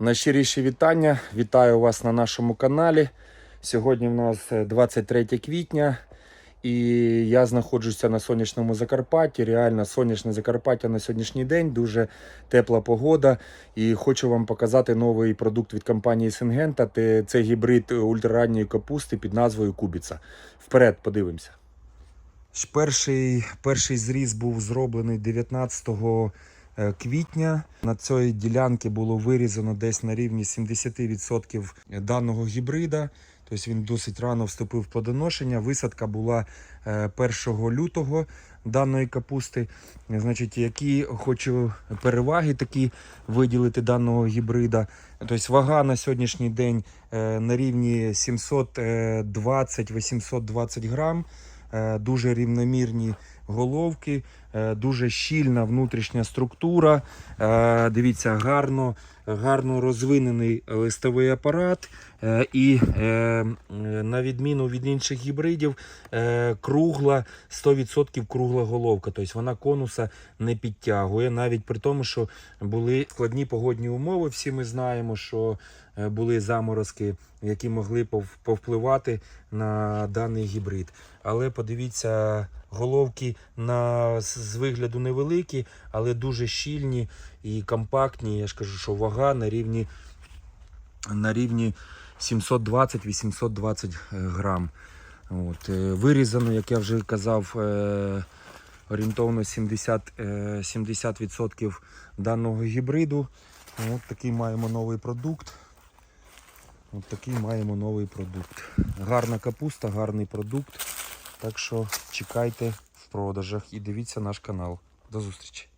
Найщиріші вітання. Вітаю вас на нашому каналі. Сьогодні в нас е, 23 квітня. І я знаходжуся на сонячному Закарпатті. Реально сонячне Закарпаття на сьогоднішній день. Дуже тепла погода. І хочу вам показати новий продукт від компанії Сингента. Це гібрид ультраранньої капусти під назвою Кубіца. Вперед, подивимося. Перший, перший зріз був зроблений 19 е, квітня. На цій ділянці було вирізано десь на рівні 70% даного гібрида. Тобто він досить рано вступив в плодоношення. Висадка була е, 1 лютого даної капусти. Значить, які хочу переваги такі виділити даного гібрида. Тобто вага на сьогоднішній день е, на рівні 720-820 грам. Е, Дуже рівномірні головки, е, дуже щільна внутрішня структура. Е, Дивіться, гарно, гарно розвинений листовий апарат. І на відміну від інших гібридів, кругла 100% кругла головка. Тобто вона конуса не підтягує, навіть при тому, що були складні погодні умови. Всі ми знаємо, що були заморозки, які могли повпливати на даний гібрид. Але подивіться, головки на, з вигляду невеликі, але дуже щільні і компактні. Я ж кажу, що вага на рівні, на рівні 720-820 грам. От, е, вирізано, як я вже казав, е, орієнтовно 70, е, 70% даного гібриду. От такий маємо новий продукт. От такий маємо новий продукт. Гарна капуста, гарний продукт. Так що чекайте в продажах і дивіться наш канал. До зустрічі!